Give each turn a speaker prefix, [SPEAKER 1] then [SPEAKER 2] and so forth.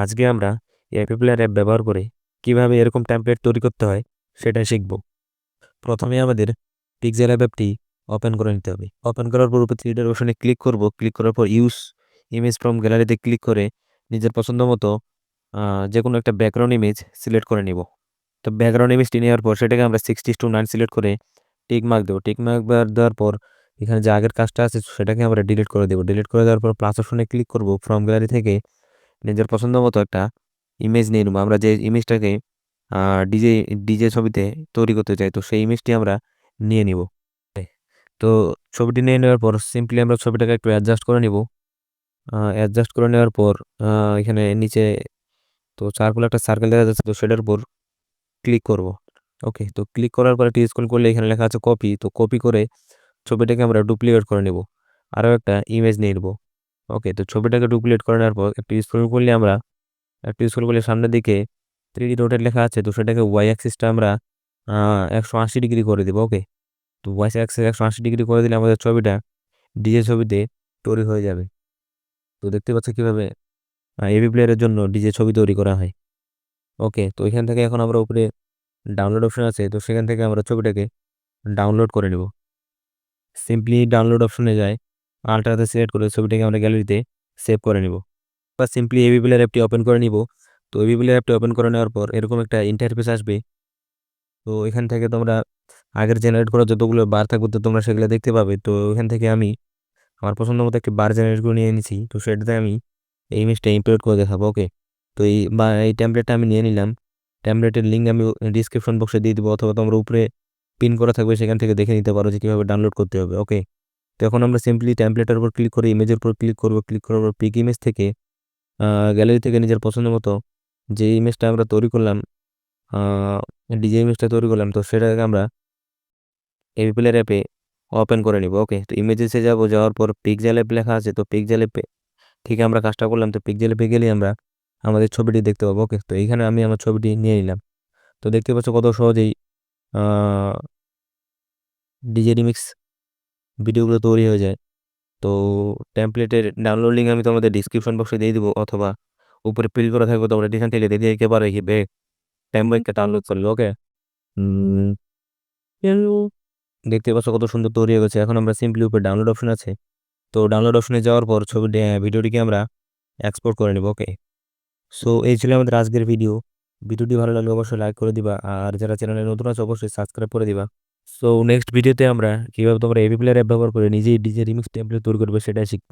[SPEAKER 1] আজকে আমরা AP player app ব্যবহার করে কীভাবে এরকম টেমপ্লেট তৈরি করতে হয় সেটা শিখব। প্রথমে আমাদের পিক্সেল অ্যাপ অ্যাপটি ওপেন করে নিতে হবে। ওপেন করার পর উপর থ্রিডার অপশনে ক্লিক করব। ক্লিক করার পর ইউজ ইমেজ ফ্রম গ্যালারিতে ক্লিক করে নিজের পছন্দ মতো যে কোনো একটা ব্যাকগ্রাউন্ড ইমেজ সিলেক্ট করে নিব। তো ব্যাকগ্রাউন্ড ইমেজটি নেওয়ার পর সেটাকে আমরা সিক্সটি টু নাইন সিলেক্ট করে টিক মার্ক দেবো। টিক মার্ক দেওয়ার পর এখানে যে আগের কাজটা আছে, সেটাকে আমরা ডিলিট করে দেবো। ডিলিট করে দেওয়ার পর প্লাস অপশনে ক্লিক করব। ফ্রম গ্যালারি থেকে নিজের পছন্দ মতো একটা ইমেজ নিয়ে নেব। আমরা যে ইমেজটাকে ডিজে ডিজে ছবিতে তৈরি করতে চাই, তো সেই ইমেজটি আমরা নিয়ে নিব। তো ছবিটি নিয়ে নেওয়ার পর সিম্পলি আমরা ছবিটাকে একটু অ্যাডজাস্ট করে নিব। অ্যাডজাস্ট করে নেওয়ার পর এখানে নিচে তো চারকুল একটা সার্কেল দেখা যাচ্ছে, তো সেটার উপর ক্লিক করব। ওকে তো ক্লিক করার পর একটি স্কুল করলে এখানে লেখা আছে কপি তো কপি করে ছবিটাকে আমরা ডুপ্লিকেট করে নেব। আরও একটা ইমেজ নিয়ে নেব। ওকে তো ছবিটাকে ডুপ্লিকেট করে নেওয়ার পর একটু স্ক্রল করলে আমরা, একটু স্ক্রল করলে সামনের দিকে থ্রি ডি রোটেট লেখা আছে, তো সেটাকে ওয়াই অ্যাক্সিসটা আমরা একশো আশি ডিগ্রি করে দেবো ওকে তো ওয়াই অ্যাক্সিস একশো আশি ডিগ্রি করে দিলে আমাদের ছবিটা ডিজে ছবিতে তৈরি হয়ে যাবে। তো দেখতে পাচ্ছ কীভাবে এবি প্লেয়ারের জন্য ডিজে ছবি তৈরি করা হয়। ওকে তো এখান থেকে এখন আমরা উপরে ডাউনলোড অপশন আছে, তো সেখান থেকে আমরা ছবিটাকে ডাউনলোড করে নেব। সিম্পলি ডাউনলোড অপশনে যায়। আলট্রাতে সিলেক্ট করে ছবিটাকে আমরা গ্যালারিতে সেভ করে নেব। বা সিম্পলি এবি প্লেয়ার অ্যাপটি ওপেন করে নিব। তো এবি প্লেয়ার অ্যাপটি ওপেন করে নেওয়ার পর এরকম একটা ইন্টারফেস আসবে। তো এখান থেকে তোমরা আগের জেনারেট করা যতগুলো বার থাকবে তো তোমরা সেগুলো দেখতে পাবে। তো এখান থেকে আমি আমার পছন্দ মতো একটি বার জেনারেট করে নিয়ে নিয়েছি তো সেটাতে আমি এই ইমেজটা ইমপ্লোড করে দেখাবো ওকে তো এই বা এই ট্যাম্পলেটটা আমি নিয়ে নিলাম। ট্যাম্পলেটের লিঙ্ক আমি ডিসক্রিপশন বক্সে দিয়ে দেবো। অথবা তোমরা উপরে পিন করা থাকবে, সেখান থেকে দেখে নিতে পারো যে কীভাবে ডাউনলোড করতে হবে ওকে তো এখন আমরা সিম্পলি ট্যাম্পলেটের উপর ক্লিক করে ইমেজের উপর ক্লিক করব ক্লিক করার পর পিক ইমেজ থেকে গ্যালারি থেকে নিজের পছন্দ মতো যে ইমেজটা আমরা তৈরি করলাম ডিজে ইমেজটা তৈরি করলাম, তো সেটাকে আমরা এবি প্লেয়ার অ্যাপে ওপেন করে নিব ওকে তো ইমেজেসে যাব, যাওয়ার পর পিকজেল অ্যাপ লেখা আছে, তো পিকজেল অ্যাপে ঠিক আমরা কাজটা করলাম, তো পিকজেল অ্যাপে গেলে আমরা আমাদের ছবিটি দেখতে পাবো ওকে তো এইখানে আমি আমার ছবিটি নিয়ে নিলাম, তো দেখতে পাচ্ছ কত সহজেই ডিজে রিমিক্স ভিডিওগুলো তৈরি হয়ে যায়। তো টেমপ্লেটের ডাউনলোড লিঙ্ক আমি তোমাদের ডিসক্রিপশন বক্সে দিয়ে দিব, অথবা উপরে পিল করা থাকবে, তোমরা ডিসকাউন্ট থেকে দিয়ে দিতে পারো বে টেম্পলেটটা ডাউনলোড করলে ওকে দেখতে পাচ্ছ কত সুন্দর তৈরি হয়ে গেছে। এখন আমরা সিম্পলি উপরে ডাউনলোড অপশন আছে। তো ডাউনলোড অপশনে যাওয়ার পর ছবি ভিডিওটিকে আমরা এক্সপোর্ট করে নেব ওকে সো এই ছিল আমাদের আজকের ভিডিও ভিডিওটি ভালো লাগলে অবশ্যই লাইক করে দিবা, আর যারা চ্যানেলে নতুন আছে, অবশ্যই সাবস্ক্রাইব করে দিবা। সো নেক্সট ভিডিওতে আমরা কীভাবে তোমরা এবি প্লেয়ার অ্যাপ ব্যবহার করে নিজেই ডিজে রিমিক্স টেমপ্লেট তৈরি করবে সেটাই শিখব।